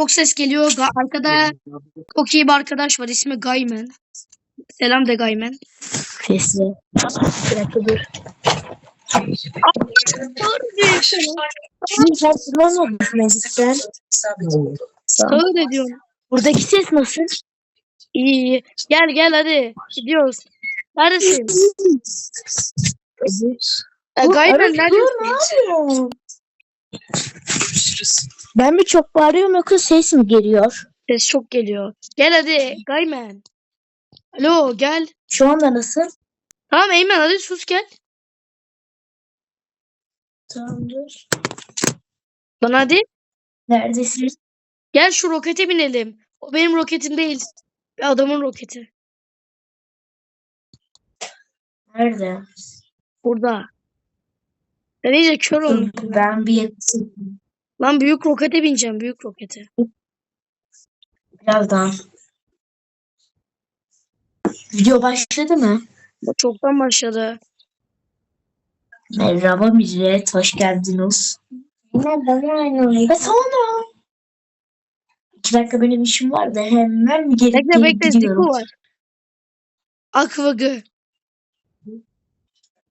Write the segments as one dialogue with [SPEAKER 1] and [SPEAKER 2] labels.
[SPEAKER 1] Çok ses geliyor. Arkada çok iyi bir arkadaş var. İsmi Gaymen. Selam de Gaymen.
[SPEAKER 2] Sesli. Bir dakika dur. Kullanmadın meclisten.
[SPEAKER 1] Sağır ediyorum.
[SPEAKER 2] Buradaki ses nasıl?
[SPEAKER 1] İyi iyi. Gel gel hadi. Gidiyoruz. Neredesin? E, Gaymen neredesin?
[SPEAKER 2] Ben mi çok bağırıyorum yoksa ses mi geliyor?
[SPEAKER 1] Ses çok geliyor. Gel hadi Gaymen. Alo gel.
[SPEAKER 2] Şu anda nasıl?
[SPEAKER 1] Tamam Eymen hadi sus gel.
[SPEAKER 2] Tamamdır.
[SPEAKER 1] Bana hadi.
[SPEAKER 2] Neredesin?
[SPEAKER 1] Gel şu rokete binelim. O benim roketim değil. Bir adamın roketi.
[SPEAKER 2] Nerede?
[SPEAKER 1] Burada. Ben iyice kör oldum.
[SPEAKER 2] Ben bir yakın.
[SPEAKER 1] Lan büyük rokete bineceğim. Büyük rokete.
[SPEAKER 2] Birazdan. Video başladı mı?
[SPEAKER 1] Çoktan başladı.
[SPEAKER 2] Merhaba millet, hoş geldiniz. Ve sonra iki dakika benim işim var da hemen gelip
[SPEAKER 1] Bekle
[SPEAKER 2] gelip
[SPEAKER 1] bekle
[SPEAKER 2] gidiyorum.
[SPEAKER 1] var. Akvagı.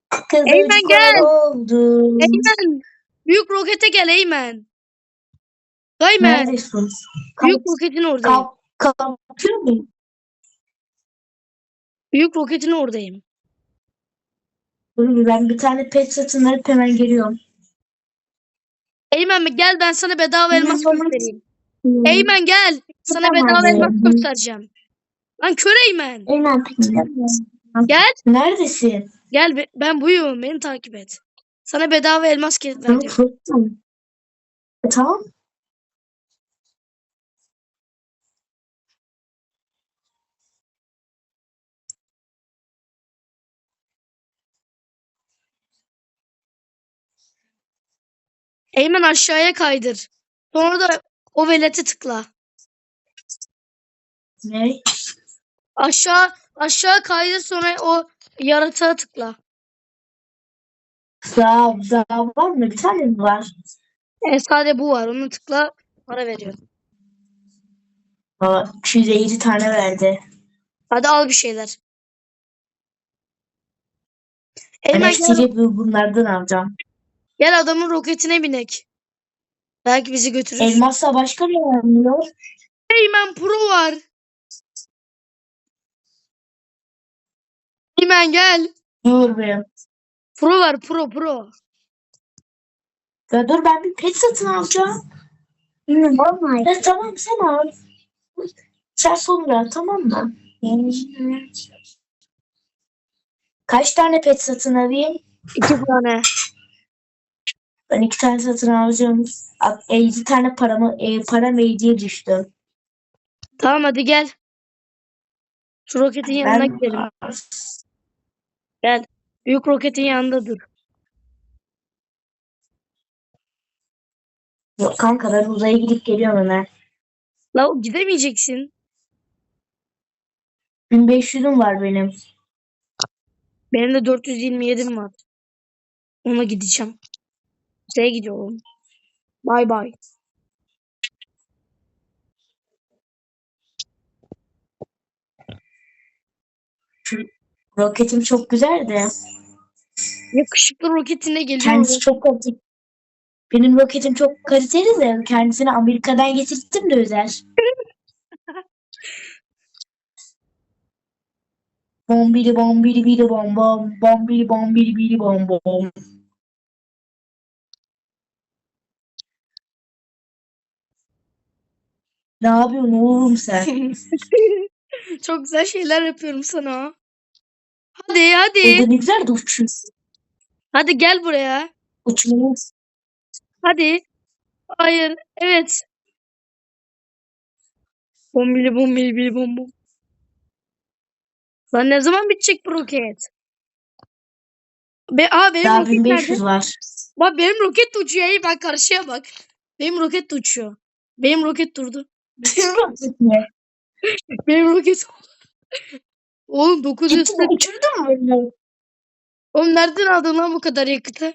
[SPEAKER 2] Kızıl
[SPEAKER 1] Eymen gel.
[SPEAKER 2] oldu.
[SPEAKER 1] Eymen. Büyük rokete gel Eymen. Gaymen.
[SPEAKER 2] Neredesin?
[SPEAKER 1] Büyük roketin oradayım.
[SPEAKER 2] Kalkıyor muyum?
[SPEAKER 1] Büyük roketin oradayım.
[SPEAKER 2] Dur, Ben bir tane pet satın alıp hemen geliyorum.
[SPEAKER 1] Eymen mi? Gel ben sana bedava elmas
[SPEAKER 2] Tamam.
[SPEAKER 1] göstereyim. Eymen gel. Sana
[SPEAKER 2] Tamam.
[SPEAKER 1] bedava elmas göstereceğim. Lan kör Eymen.
[SPEAKER 2] Eymen peki.
[SPEAKER 1] Gel.
[SPEAKER 2] Neredesin?
[SPEAKER 1] Gel be- ben buyum. Beni takip et. Sana bedava elmas ke-
[SPEAKER 2] Tamam. korktum. E, tamam.
[SPEAKER 1] Eymen aşağıya kaydır. Sonra da o velete tıkla.
[SPEAKER 2] Ne?
[SPEAKER 1] Aşağı aşağı kaydır sonra o yaratığa tıkla.
[SPEAKER 2] Daha, daha var mı? Bir tane mi var?
[SPEAKER 1] E, sadece bu var. Onu tıkla para veriyor.
[SPEAKER 2] Aa, 250 tane verdi.
[SPEAKER 1] Hadi al bir şeyler.
[SPEAKER 2] Bu- bunlardan alacağım.
[SPEAKER 1] Gel adamın roketine binek. Belki bizi götürür.
[SPEAKER 2] Elmasla başka ne vermiyor?
[SPEAKER 1] Eymen Pro var. Eymen gel.
[SPEAKER 2] Dur be.
[SPEAKER 1] Pro var Pro Pro.
[SPEAKER 2] Ya dur ben bir pet satın alacağım. Vallahi. Ya, tamam sen al. Sen sonra tamam mı? Kaç tane pet satın alayım?
[SPEAKER 1] İki tane.
[SPEAKER 2] Ben iki tane satın alacağım. Ak- 50 tane paramı, e, param hediye düştü.
[SPEAKER 1] Tamam hadi gel. Şu roketin yanına
[SPEAKER 2] Ben
[SPEAKER 1] gidelim. Gel. Büyük roketin yanında dur.
[SPEAKER 2] Yok kanka ben uzaya gidip geliyorum hemen.
[SPEAKER 1] La gidemeyeceksin.
[SPEAKER 2] 1500'üm var benim.
[SPEAKER 1] Benim de 427'm var. Ona gideceğim. Şeye gidiyorum. Bay bay.
[SPEAKER 2] Roketim çok güzel de.
[SPEAKER 1] Yakışıklı roketine geliyorum.
[SPEAKER 2] Kendisi çok kaliteli. Benim roketim çok kaliteli de kendisini Amerika'dan getirttim de özel. Bombili bombili bili bom bom. Bombili bombili bili bom bom. Ne yapıyorsun oğlum sen?
[SPEAKER 1] Çok güzel şeyler yapıyorum sana. Hadi hadi.
[SPEAKER 2] Güzel de uçuyorsun.
[SPEAKER 1] Hadi gel buraya.
[SPEAKER 2] Uçmanın
[SPEAKER 1] Hadi. Hayır. Evet. Bombili bombili bili bom bom. Lan ne zaman bitecek bu roket? Be Aa benim
[SPEAKER 2] daha
[SPEAKER 1] roket nerede?
[SPEAKER 2] 1500 var.
[SPEAKER 1] Bak benim roket de uçuyor. Ey bak karşıya bak. Benim roket de uçuyor. Benim roket durdu.
[SPEAKER 2] Ne?
[SPEAKER 1] Benim roket. Oğlum 900.
[SPEAKER 2] Gittin uçurdun mu?
[SPEAKER 1] Oğlum nereden aldın lan bu kadar yakıtı?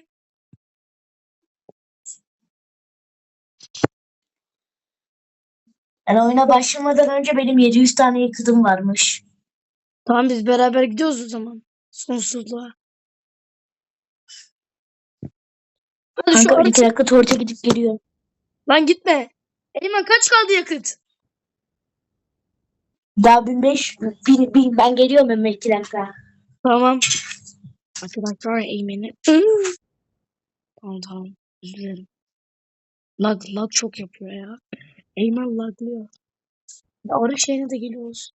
[SPEAKER 2] Yani oyuna başlamadan önce benim 700 tane yakıtım varmış.
[SPEAKER 1] Tamam biz beraber gidiyoruz o zaman. Sonsuzluğa. Hadi şu
[SPEAKER 2] Kanka 12 dakika tuvalete gidip geliyor.
[SPEAKER 1] Lan gitme. Eymen kaç kaldı yakıt?
[SPEAKER 2] Daha 1500 bin, bin, ben geliyorum hemen 2 dakika.
[SPEAKER 1] Tamam. Arkadaşlar Eymen'i. tamam tamam. Özür dilerim. Lag, lag çok yapıyor ya. Eymen laglıyor. Arı şeyine de geliyoruz.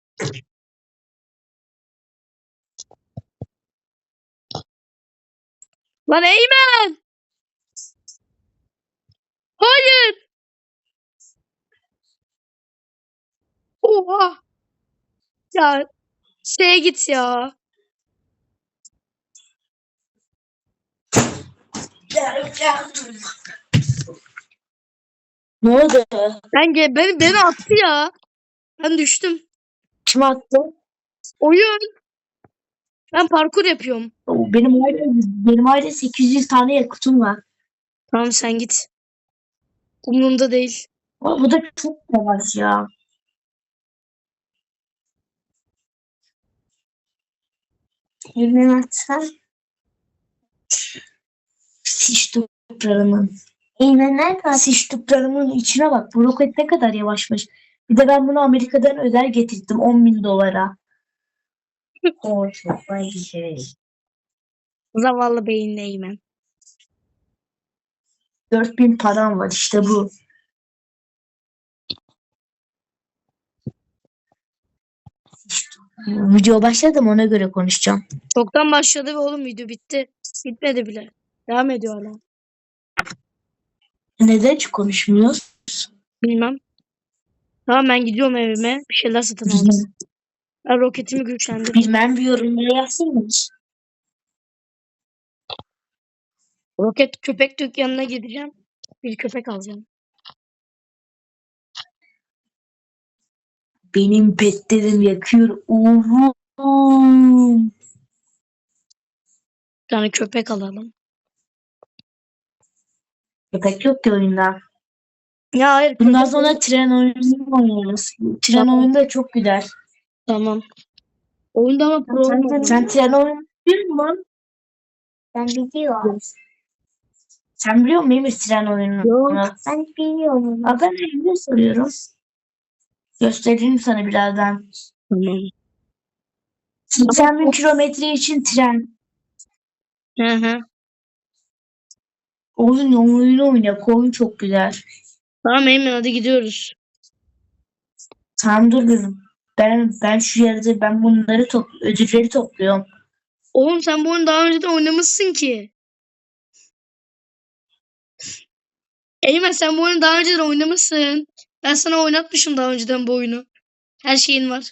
[SPEAKER 1] Lan Eymen! Hayır! Oha! Ya şeye git ya.
[SPEAKER 2] Ne oldu?
[SPEAKER 1] Ben ge- beni, beni attı ya. Ben düştüm.
[SPEAKER 2] Kim attı?
[SPEAKER 1] Oyun. Ben parkur yapıyorum.
[SPEAKER 2] Oo, Benim aile, benim aile 800 tane yakıtım var.
[SPEAKER 1] Tamam sen git. Umurumda değil.
[SPEAKER 2] Ama bu da çok yavaş ya. Yürümen atsan. Siş toprağımın. İğneler var. Siş toprağımın içine bak. Bu roket ne kadar yavaşmış. Bir de ben bunu Amerika'dan özel getirdim 10 bin dolara. o çok şey.
[SPEAKER 1] Zavallı beyinli Eymen.
[SPEAKER 2] 4000 param var işte bu. Video başladım ona göre konuşacağım.
[SPEAKER 1] Çoktan başladı ve oğlum video bitti. Bitmedi bile. Devam ediyor hala.
[SPEAKER 2] Neden hiç konuşmuyoruz?
[SPEAKER 1] Bilmem. Tamam ben gidiyorum evime. Bir şeyler satın aldım. Ben roketimi güçlendirdim.
[SPEAKER 2] Bilmem bir yorumlara yazsın mı?
[SPEAKER 1] Roket köpek dükkanına gideceğim. Bir köpek alacağım.
[SPEAKER 2] Benim petlerim yakıyor. Uhu.
[SPEAKER 1] Bir tane köpek alalım.
[SPEAKER 2] Köpek yok ki oyunda.
[SPEAKER 1] Ya hayır.
[SPEAKER 2] Bundan
[SPEAKER 1] köpek-
[SPEAKER 2] sonra tren oyunu oynarız. Tren
[SPEAKER 1] Tamam.
[SPEAKER 2] oyunu da çok güzel.
[SPEAKER 1] Tamam. Oyunda ama pro olmadı.
[SPEAKER 2] Sen tren oyunu biliyor musun?
[SPEAKER 3] Ben biliyorum.
[SPEAKER 2] Sen biliyor musun Emir tren oyununu?
[SPEAKER 1] Yok.
[SPEAKER 3] Ben biliyorum.
[SPEAKER 2] Aa, ben Emir'e soruyorum. Göstereyim sana birazdan.
[SPEAKER 1] Tamam.
[SPEAKER 2] 80 bin kilometre için tren.
[SPEAKER 1] Hı hı.
[SPEAKER 2] Oyun oyunu oyna. Oyun çok güzel.
[SPEAKER 1] Tamam Eymen hadi gidiyoruz.
[SPEAKER 2] Tamam dur dur. Ben ben şu yerde ben bunları top ödülleri topluyorum.
[SPEAKER 1] Oğlum sen bu oyunu daha önceden oynamışsın ki. Eymen sen bu oyunu daha önceden oynamışsın. Ben sana oynatmışım daha önceden bu oyunu. Her şeyin var.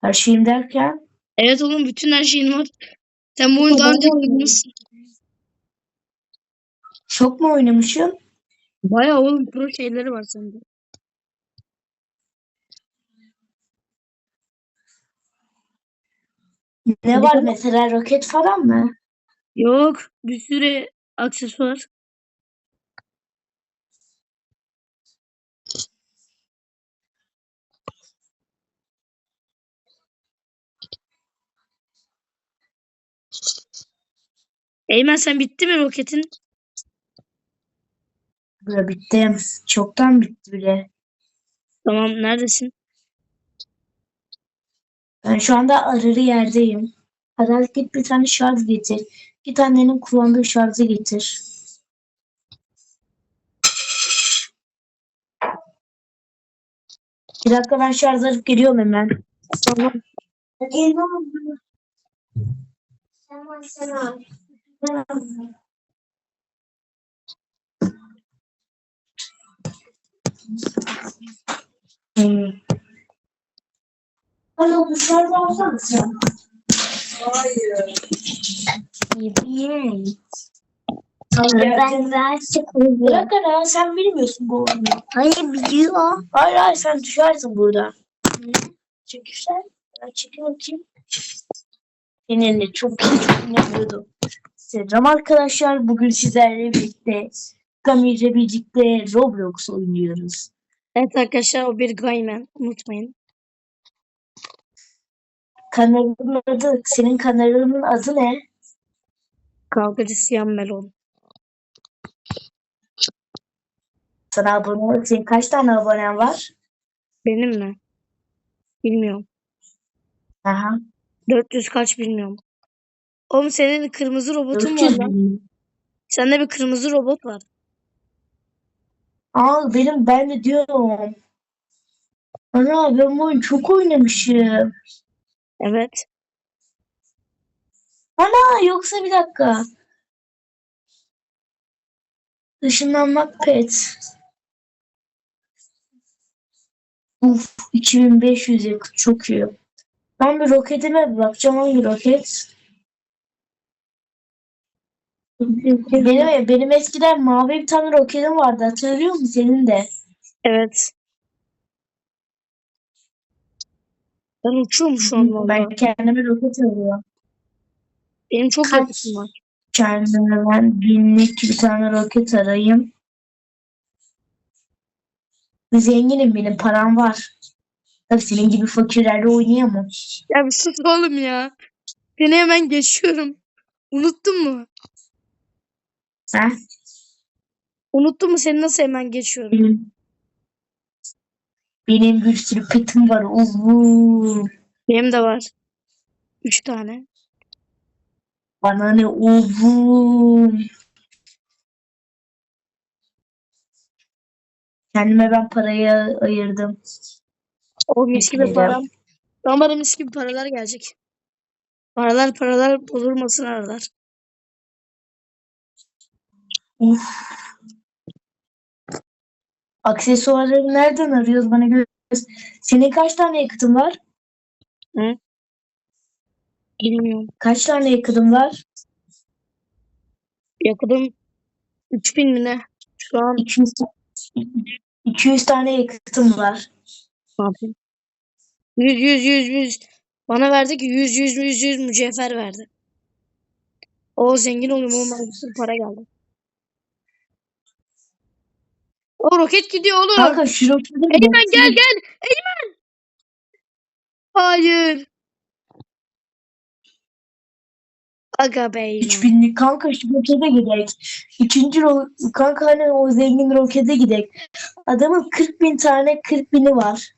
[SPEAKER 2] Her şeyim derken
[SPEAKER 1] Evet oğlum bütün her şeyin var. Sen bu oyunu daha önceden oynamışsın.
[SPEAKER 2] çok mu oynamışım?
[SPEAKER 1] Bayağı oğlum pro şeyleri var sende.
[SPEAKER 2] Ne var mesela roket falan mı?
[SPEAKER 1] Yok bir sürü aksesuar. Eymen sen bitti mi roketin?
[SPEAKER 2] Böyle bitti. Çoktan bitti bile.
[SPEAKER 1] Tamam neredesin?
[SPEAKER 2] Ben şu anda ararı yerdeyim. Hadi git bir tane şarj getir. Git annenin kullandığı şarjı getir. Bir dakika ben şarj alıp geliyorum hemen.
[SPEAKER 1] Tamam.
[SPEAKER 3] Tamam tamam.
[SPEAKER 2] Hmm. Hadi o şarj alsana sen. Hayır,
[SPEAKER 3] Ben birazcık
[SPEAKER 2] Bırak
[SPEAKER 3] uyuyayım.
[SPEAKER 2] ara sen bilmiyorsun bu oyunu.
[SPEAKER 3] Hayır biliyor.
[SPEAKER 2] Hayır hayır sen düşersin burada. Çünkü sen ben çekin bakayım. Seninle çok iyi çok oynamıyordum. Selam arkadaşlar. Bugün sizlerle birlikte Gami ile birlikte Roblox oynuyoruz.
[SPEAKER 1] Evet arkadaşlar o bir gaymen. Unutmayın.
[SPEAKER 2] Kanalımın adı, senin kanalının adı ne?
[SPEAKER 1] Kavgacı siyah melon.
[SPEAKER 2] Sana abone ol. Senin kaç tane abonen var?
[SPEAKER 1] Benim mi? Bilmiyorum.
[SPEAKER 2] Aha.
[SPEAKER 1] 400 kaç bilmiyorum. Oğlum senin kırmızı robotun var
[SPEAKER 2] 400
[SPEAKER 1] lan.
[SPEAKER 2] bin.
[SPEAKER 1] Sende bir kırmızı robot var.
[SPEAKER 2] Aa benim ben de diyorum. Ana ben bu oyunu çok oynamışım.
[SPEAKER 1] Evet.
[SPEAKER 2] Ana yoksa bir dakika. Işınlanmak pet. Uf 2500 yakıt çok iyi. Ben bir roketime bir bakacağım hangi roket? Benim, benim eskiden mavi bir tane roketim vardı hatırlıyor musun senin de?
[SPEAKER 1] Evet. Ben uçuyorum şu an valla.
[SPEAKER 2] Ben kendime roket alıyorum.
[SPEAKER 1] Benim çok
[SPEAKER 3] Kaç?
[SPEAKER 1] var.
[SPEAKER 2] Kendime ben binlik bir tane roket arayayım. Zenginim benim param var. Tabii senin gibi fakirlerle oynayamam.
[SPEAKER 1] Ya bir sus oğlum ya. Seni hemen geçiyorum. Unuttun mu?
[SPEAKER 2] Ha?
[SPEAKER 1] Unuttun mu seni nasıl hemen geçiyorum?
[SPEAKER 2] Benim, benim bir sürü petim var. Uvu.
[SPEAKER 1] Benim de var. Üç tane.
[SPEAKER 2] Bana ne uvu. Kendime ben parayı ayırdım.
[SPEAKER 1] O mis gibi param. Ama bana mis gibi paralar gelecek. Paralar paralar bozulmasın aralar.
[SPEAKER 2] Uf. Aksesuarları nereden arıyoruz bana göre? Senin kaç tane yakıtın var?
[SPEAKER 1] Bilmiyorum.
[SPEAKER 2] Kaç tane yakıtın var?
[SPEAKER 1] Yakıdım 3000 mi ne? Şu an
[SPEAKER 2] 200, 200 tane yakıtım var.
[SPEAKER 1] ne yapayım? 100 100 100 100. Bana verdi ki 100 100 100 100 mücevher verdi. O zengin olayım bana bir para geldi. O roket gidiyor oğlum.
[SPEAKER 2] Kanka şu roketi
[SPEAKER 1] Eymen gel gel. Eymen. Hayır. Aga be Eymen.
[SPEAKER 2] 3000'lik kanka şu rokete gidek. Üçüncü ro kanka hani o zengin rokete gidek. Adamın 40 bin tane 40 bini var.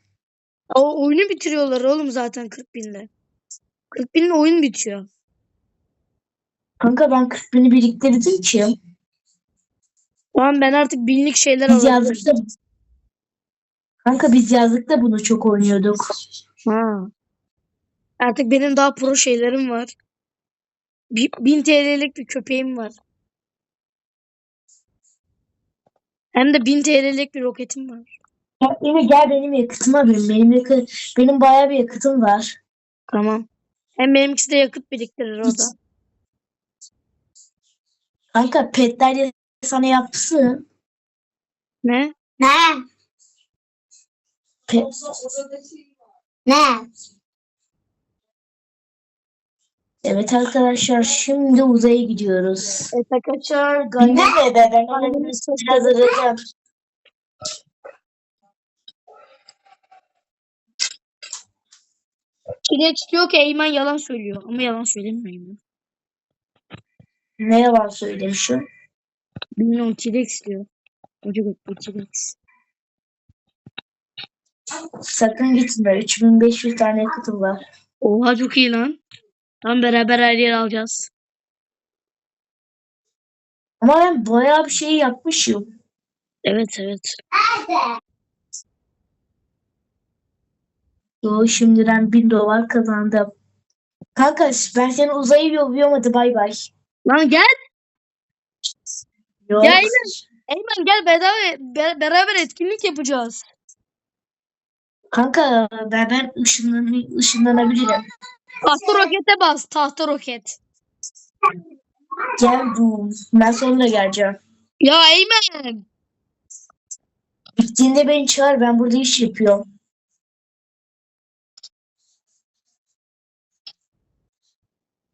[SPEAKER 1] O oyunu bitiriyorlar oğlum zaten 40 binde. 40 binle oyun bitiyor.
[SPEAKER 2] Kanka ben 40 bini biriktirdim ki.
[SPEAKER 1] Tamam ben artık binlik şeyler
[SPEAKER 2] Biz
[SPEAKER 1] alıyorum.
[SPEAKER 2] yazdık da Kanka biz yazdık da bunu çok oynuyorduk.
[SPEAKER 1] Ha. Artık benim daha pro şeylerim var. Bi- 1000 TL'lik bir köpeğim var. Hem de 1000 TL'lik bir roketim var.
[SPEAKER 2] Emre gel benim yakıtıma bin. Benim yakı benim bayağı bir yakıtım var.
[SPEAKER 1] Tamam. Hem benimkisi de yakıt biriktirir o da.
[SPEAKER 2] Kanka petler sana yapsın.
[SPEAKER 1] Ne?
[SPEAKER 3] Ne?
[SPEAKER 2] Pe-
[SPEAKER 3] Ne?
[SPEAKER 2] evet arkadaşlar şimdi uzaya gidiyoruz.
[SPEAKER 1] Evet arkadaşlar
[SPEAKER 2] Ne
[SPEAKER 1] Gayet
[SPEAKER 2] de ben arayacağım.
[SPEAKER 1] Çilek diyor ki Eymen yalan söylüyor. Ama yalan söylemiyor Eymen.
[SPEAKER 2] Ne yalan söylemişim.
[SPEAKER 1] Bilmiyorum Çilek diyor. Hoca gökte Çilek.
[SPEAKER 2] Sakın gitme. 3500 tane yakıtım var.
[SPEAKER 1] Oha çok iyi lan. Tam beraber her yer alacağız.
[SPEAKER 2] Ama ben bayağı bir şey yapmışım.
[SPEAKER 1] Evet evet.
[SPEAKER 2] Yo şimdiden 1000 dolar kazandım. Kanka ben seni uzaya yolluyorum hadi bay bay.
[SPEAKER 1] Lan gel.
[SPEAKER 2] Yok.
[SPEAKER 1] Ya Eymen gel beraber, be- beraber etkinlik yapacağız.
[SPEAKER 2] Kanka ben, ben ışınlan ışınlanabilirim.
[SPEAKER 1] Tahta rokete bas. Tahta roket.
[SPEAKER 2] Gel Doom. Ben sonra geleceğim.
[SPEAKER 1] Ya Eymen.
[SPEAKER 2] Bittiğinde beni çağır ben burada iş yapıyorum.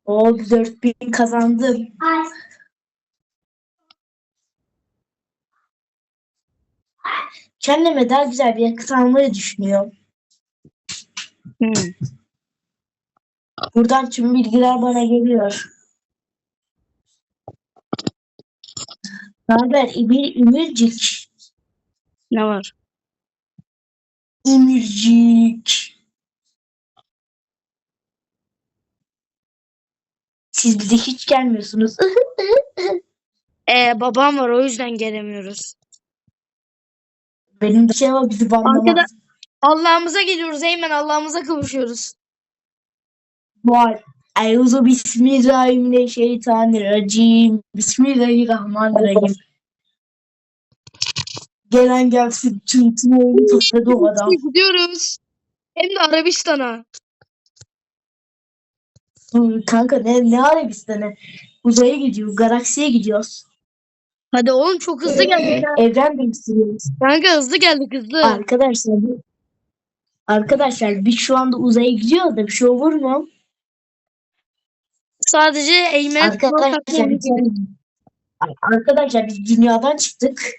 [SPEAKER 2] O 4000 kazandım.
[SPEAKER 3] Ay.
[SPEAKER 2] Kendime daha güzel bir yakıt almayı düşünüyorum.
[SPEAKER 1] Hmm.
[SPEAKER 2] Buradan tüm bilgiler bana geliyor. Ne haber? İmir, İmircik.
[SPEAKER 1] Ne var?
[SPEAKER 2] İmircik. Siz bize hiç gelmiyorsunuz.
[SPEAKER 1] Ee, babam var o yüzden gelemiyoruz.
[SPEAKER 2] Benim bir şey var bizi banlamaz.
[SPEAKER 1] Arkada- Allah'ımıza geliyoruz Eymen Allah'ımıza kavuşuyoruz.
[SPEAKER 2] Var. Euzu bismillahirrahmanirrahim. Bismillahirrahmanirrahim. Gelen gelsin tüm tüm oyunu topladı o adam.
[SPEAKER 1] Gidiyoruz. Hem de Arabistan'a.
[SPEAKER 2] Kanka ne, ne Arabistan'ı? Uzaya gidiyor, galaksiye gidiyoruz.
[SPEAKER 1] Hadi oğlum çok hızlı geldik. ha.
[SPEAKER 2] Evren değiştiriyoruz.
[SPEAKER 1] Kanka hızlı geldik hızlı.
[SPEAKER 2] Arkadaşlar Arkadaşlar biz şu anda uzaya gidiyoruz da bir şey olur mu?
[SPEAKER 1] Sadece Eymen'e
[SPEAKER 2] Arkadaşlar biz, arkadaşlar biz dünyadan çıktık.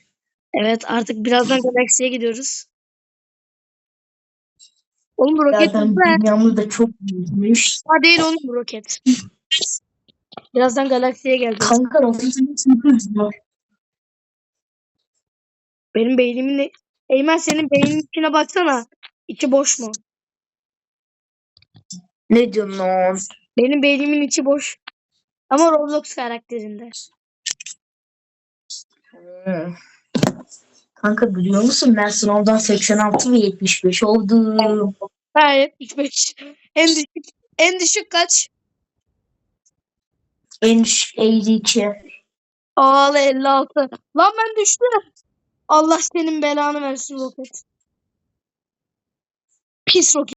[SPEAKER 1] Evet artık birazdan galaksiye gidiyoruz. Oğlum bu roket
[SPEAKER 2] Zaten
[SPEAKER 1] hızlı. ha.
[SPEAKER 2] dünyamız da çok büyümüş.
[SPEAKER 1] Ha değil oğlum bu roket. Birazdan galaksiye geleceğiz.
[SPEAKER 2] Kanka roketin çok hızlı.
[SPEAKER 1] Benim beynimin de... Eymen senin beynin içine baksana. İçi boş mu?
[SPEAKER 2] Ne diyorsun lan?
[SPEAKER 1] Benim beynimin içi boş. Ama Roblox karakterinde.
[SPEAKER 2] Hmm. Kanka biliyor musun ben sınavdan 86 ve 75 oldum.
[SPEAKER 1] Ha 75. En düşük. En düşük kaç?
[SPEAKER 2] En düşük 52.
[SPEAKER 1] Ağlı 56. Lan ben düştüm. Allah senin belanı versin roket. Pis roket.